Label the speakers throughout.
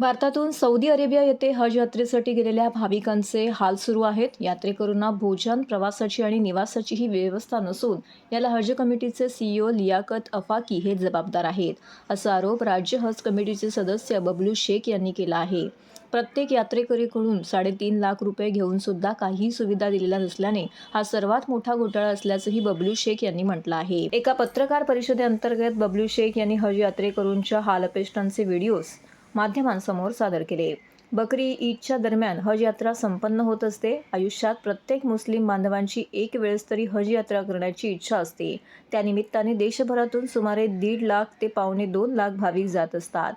Speaker 1: भारतातून Saudi Arabia येथे हज यात्रेसाठी गेलेल्या भाविकांचे हाल सुरू आहेत. यात्रेकरूंना भोजन प्रवासाची आणि निवासाचीही व्यवस्था नसून याला हज कमिटीचे सीईओ लियाकत अफाकी हे जबाबदार आहेत असा आरोप राज्य हज कमिटीचे सदस्य बबलू शेख यांनी केला आहे. प्रत्येक यात्रेकरीकडून साडेतीन लाख रुपये घेऊन सुद्धा काही सुविधा दिलेल्या नसल्याने हा सर्वात मोठा घोटाळा असल्याचंही बबलू शेख यांनी म्हटलं आहे. एका पत्रकार परिषदेअंतर्गत बबलू शेख यांनी हज यात्रेकरूंच्या हालअपेष्टांचे व्हिडिओज माध्यमांसमोर सादर केले. बकरी ईदच्या दरम्यान हज यात्रा संपन्न होत असते. आयुष्यात प्रत्येक मुस्लिम बांधवांची एक वेळेस तरी हज यात्रा करण्याची इच्छा असते. त्यानिमित्ताने देशभरातून सुमारे दीड लाख ते पावणे दोन लाख भाविक जात असतात.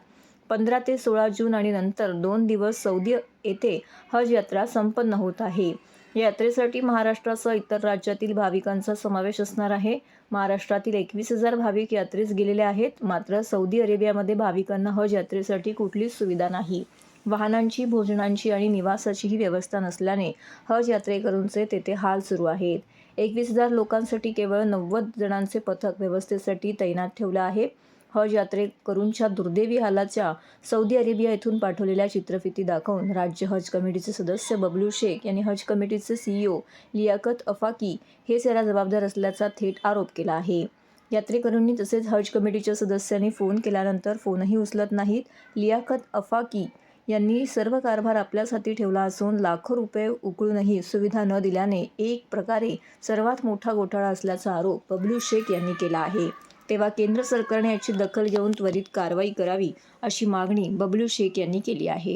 Speaker 1: पंधरा ते सोळा जून आणि नंतर दोन दिवस सौदी येथे हज यात्रा संपन्न होत आहे. यात्रेसाठी महाराष्ट्रासह इतर राज्यातील भाविकांचा समावेश असणार आहे. महाराष्ट्रातील एकवीस हजार भाविक यात्रेस गेलेले आहेत. मात्र सौदी अरेबियामध्ये भाविकांना हज यात्रेसाठी कुठलीच सुविधा नाही. वाहनांची भोजनांची आणि निवासाचीही व्यवस्था नसल्याने हज यात्रेकरूंचे तेथे हाल सुरू आहेत. एकवीस हजार लोकांसाठी केवळ नव्वद जणांचे पथक व्यवस्थेसाठी तैनात ठेवलं आहे. हज यात्रेकरूंच्या दुर्दैवी हालाच्या सौदी अरेबिया येथून पाठवलेल्या चित्रफिती दाखवून राज्य हज कमिटीचे सदस्य बबलू शेख यांनी हज कमिटीचे सीईओ लियाकत अफाकी हेच याला जबाबदार असल्याचा थेट आरोप केला आहे. यात्रेकरूंनी तसेच हज कमिटीच्या सदस्यांनी फोन केल्यानंतर फोनही उचलत नाहीत. लियाकत अफाकी यांनी सर्व कारभार आपल्याच हाती ठेवला असून लाखो रुपये उकळूनही सुविधा न दिल्याने एक प्रकारे सर्वात मोठा घोटाळा असल्याचा आरोप बबलू शेख यांनी केला आहे. तेव्हा केंद्र सरकारने याची दखल घेऊन त्वरित कारवाई करावी अशी मागणी बबलू शेख यांनी केली आहे.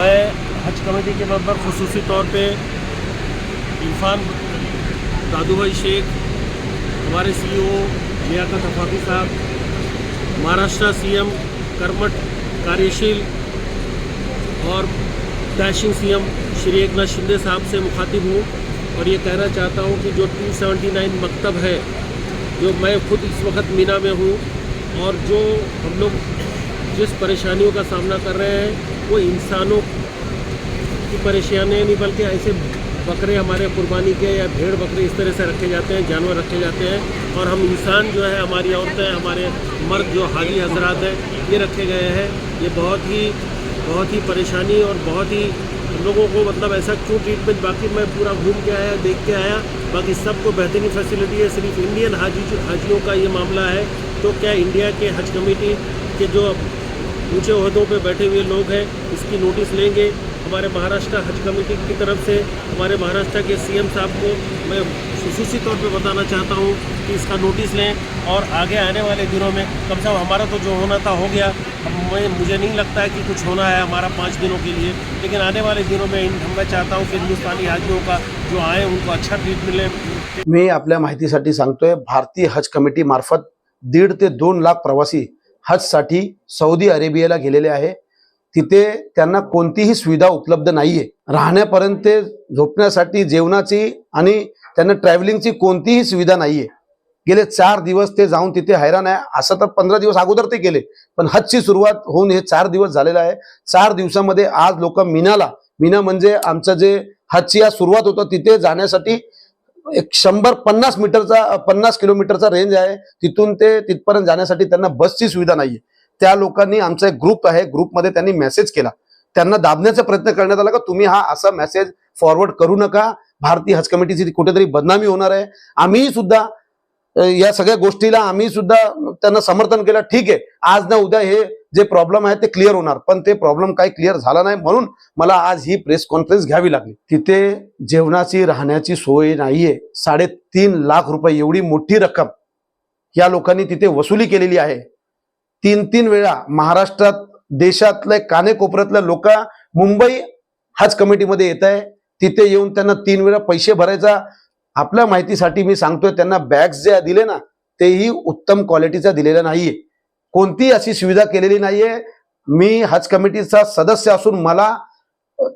Speaker 2: मैं हज कमेटी के मेंबर खसूसी तौर पे इरफान दादू भाई शेख, हमारे CEO Liyaqat Afaqi sahab, Maharashtra C M कर्मठ कार्यशील और dashing C M Shri Eknath Shinde साहब से मुखातिब हूँ और ये कहना चाहता हूँ कि जो 279 मकतब है जो मैं खुद इस वक्त मीना में हूँ और जो हम लोग जिस परेशानियों का सामना कर रहे हैं, वो इंसानों की परेशानियाँ नहीं, बल्कि ऐसे बकरे हमारे कुर्बानी के या भेड़ बकरे इस तरह से रखे जाते हैं, जानवर रखे जाते हैं और हम इंसान जो है, हमारी औरतें, हमारे मर्द जो हाजी हजरात हैं, ये रखे गए हैं। ये बहुत ही बहुत ही परेशानी और बहुत ही लोगों को मतलब ऐसा क्यों ट्रीटमेंट बाकी मैं पूरा घूम के आया, देख के आया। बाकी सबको बेहतरीन फैसिलिटी है, सिर्फ़ इंडियन हाजी हाजियों का ये मामला है। तो क्या इंडिया के हज कमेटी के जो ऊँचे अहदों पर बैठे हुए लोग हैं, इसकी नोटिस लेंगे। हमारे महाराष्ट्र हज कमेटी की तरफ़ से हमारे महाराष्ट्र के सीएम साहब को मैं खसूसी तौर पे बताना चाहता हूँ कि इसका नोटिस लें और आगे आने वाले दिनों में कम से कम हमारा तो जो होना था हो गया। मैं, मुझे नहीं लगता है कि कुछ होना है हमारा पाँच दिनों के लिए, लेकिन आने वाले दिनों में मैं चाहता हूँ कि हिंदुस्तानी हाजियों का जो आए, उनको अच्छा ट्रीट मिले।
Speaker 3: मी आपल्या माहितीसाठी सांगतोय, भारतीय हज कमिटी मार्फत दीड ते दोन लाख प्रवासी हज हजसाठी सौदी अरेबियाला गेलेले आहे. तिथे त्यांना कोणतीही सुविधा उपलब्ध नाहीये. राहण्यापर्यंत ते झोपण्यासाठी जेवणाची आणि त्यांना ट्रॅव्हलिंगची कोणतीही सुविधा नाहीये. गेले चार दिवस ते जाऊन तिथे हैराण आहे. असं तर पंधरा दिवस अगोदर ते गेले पण हजची सुरुवात होऊन हे चार दिवस झालेलं आहे. चार दिवसामध्ये आज लोक मीनाला मिना म्हणजे आमचं जे हजची आज सुरुवात होतं तिथे जाण्यासाठी एक शंभर पन्नास मीटरचा पन्नास किलोमीटरचा रेंज आहे. तिथून ते तिथपर्यंत जाण्यासाठी त्यांना बसची सुविधा नाहीये. त्या लोकांनी आमचा एक ग्रुप आहे ग्रुपमध्ये त्यांनी मेसेज केला. त्यांना दाबण्याचा प्रयत्न करण्यात आला का तुम्ही हा असा मेसेज फॉरवर्ड करू नका. भारतीय हज कमिटीची कुठेतरी बदनामी होणार आहे. आम्ही सुद्धा या सगळ्या गोष्टीला आम्ही सुद्धा त्यांना समर्थन केलं. ठीक आहे आज ना उद्या हे जे प्रॉब्लेम आहे ते क्लिअर होणार. पण ते प्रॉब्लेम काही क्लिअर झाला नाही म्हणून मला आज ही प्रेस कॉन्फरन्स घ्यावी लागली. तिथे जेवणाची राहण्याची सोय नाहीये. साडेतीन लाख रुपये एवढी मोठी रक्कम या लोकांनी तिथे वसुली केलेली आहे. तीन तीन वेळा महाराष्ट्रात देशातले कानेकोपऱ्यातले लोक मुंबई हज कमिटीमध्ये येत आहे तिथे येऊन त्यांना तीन वेळा पैसे भरायचा आपल्या माहितीसाठी मी सांगतोय त्यांना बॅग्स जे दिले ना तेही उत्तम क्वालिटीचा दिलेला नाहीये. कोणतीही अशी सुविधा केलेली नाहीये. मी हज कमिटीचा सदस्य असून मला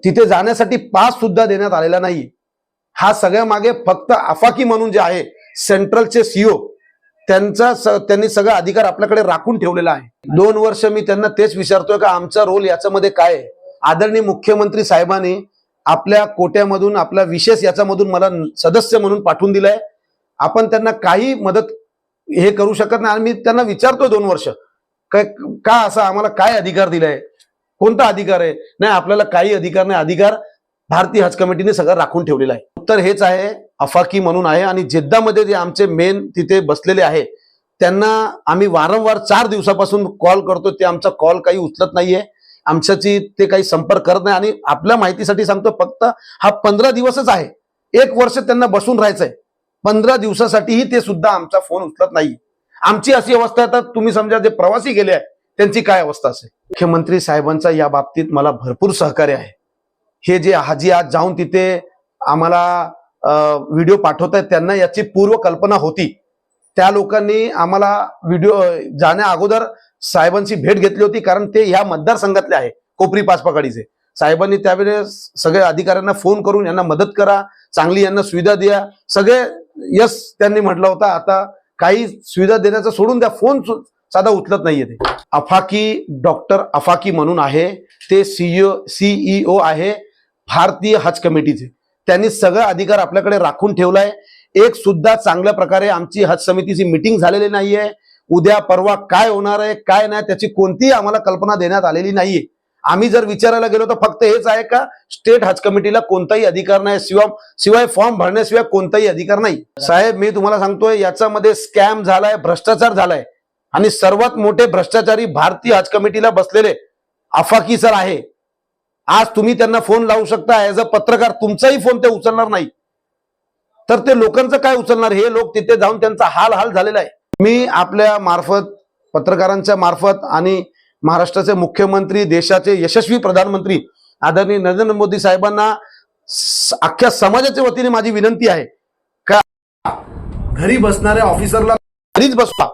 Speaker 3: तिथे जाण्यासाठी पास सुद्धा देण्यात आलेला नाही. हा सगळ्या मागे फक्त अफाकी म्हणून जे आहे सेंट्रलचे सीओ त्यांचा त्यांनी सगळा अधिकार आपल्याकडे राखून ठेवलेला आहे. दोन वर्ष मी त्यांना तेच विचारतोय का आमचा रोल याच्यामध्ये काय आदरणीय मुख्यमंत्री साहेबांनी आपल्या कोट्यामधून आपला विशेष याच्यामधून मला सदस्य म्हणून पाठवून दिलाय. आपण त्यांना काही मदत हे करू शकत नाही. आणि मी त्यांना विचारतोय दोन वर्ष. काय का असा आम्हाला काय अधिकार दिलाय? कोणता अधिकार आहे? नाही आपल्याला काही अधिकार नाही. अधिकार भारतीय हज कमिटीने सगळं राखून ठेवलेला आहे. उत्तर हेच आहे अफाकी म्हणून आहे आणि जिद्दामध्ये जे आमचे मेन तिथे बसलेले आहे त्यांना आम्ही वारंवार चार दिवसापासून कॉल करतो. ते आमचा कॉल काही उचलत नाहीये. आमच्याशी ते काही संपर्क करत नाही आणि आपल्या माहितीसाठी सांगतो फक्त हा पंधरा दिवसच आहे. एक वर्ष त्यांना बसून राहायचंय. पंधरा दिवसासाठीही ते सुद्धा आमचा फोन उचलत नाही. आमची अशी अवस्था आहे. तुम्ही समजा जे प्रवासी गेले आहे त्यांची काय अवस्था असेल? मुख्यमंत्री साहेबांचा या बाबतीत मला भरपूर सहकार्य आहे. हे जे हाजी आज जाऊन तिथे आम्हाला व्हिडिओ पाठवत आहेत त्यांना याची पूर्व कल्पना होती. त्या लोकांनी आम्हाला व्हिडिओ जाण्या अगोदर साहेबांची भेट घेतली होती कारण ते ह्या मतदारसंघातले आहे कोपरी पाचपकाडीचे साहेबांनी त्यावेळेस सगळ्या अधिकाऱ्यांना फोन करून यांना मदत करा चांगली यांना सुविधा द्या. सगळे यस त्यांनी म्हटलं होतं आता काही सुविधा देण्याचं सोडून द्या फोन साधा उचलत नाहीये ते. अफाकी डॉक्टर अफाकी म्हणून आहे ते सीईओ सीईओ आहे भारतीय हज कमिटीचे. त्यांनी सगळं अधिकार आपल्याकडे राखून ठेवलाय. एक सुद्धा चांगल्या प्रकारे आमची हज समितीची मिटिंग झालेली नाहीये. उद्या परवा काय होणार आहे काय नाही त्याची कोणतीही आम्हाला कल्पना देण्यात आलेली नाहीये. आम्ही जर विचारायला गेलो तर फक्त हेच आहे का स्टेट हज कमिटीला कोणताही अधिकार नाही शिवाय शिवाय फॉर्म भरण्याशिवाय कोणताही अधिकार नाही. साहेब मी तुम्हाला सांगतोय याच्यामध्ये स्कॅम झालाय भ्रष्टाचार झालाय. आणि सर्वात मोठे भ्रष्टाचारी भारतीय हज कमिटीला बसलेले अफाकी सर आहे. आज तुम्ही त्यांना फोन लावू शकता. ऍज अ पत्रकार तुमचाही फोन ते उचलणार नाही. तर ते लोकांचं काय उचलणार? हे लोक तिथे जाऊन त्यांचा हाल हाल झालेला आहे. मी आपल्या मार्फत पत्रकारांच्या मार्फत आणि महाराष्ट्राचे मुख्यमंत्री देशाचे यशस्वी प्रधानमंत्री आदरणीय नरेंद्र मोदी साहेबांना अख्ख्या समाजाच्या वतीने माझी विनंती आहे. का घरी बसणाऱ्या ऑफिसरला घरीच बसवा.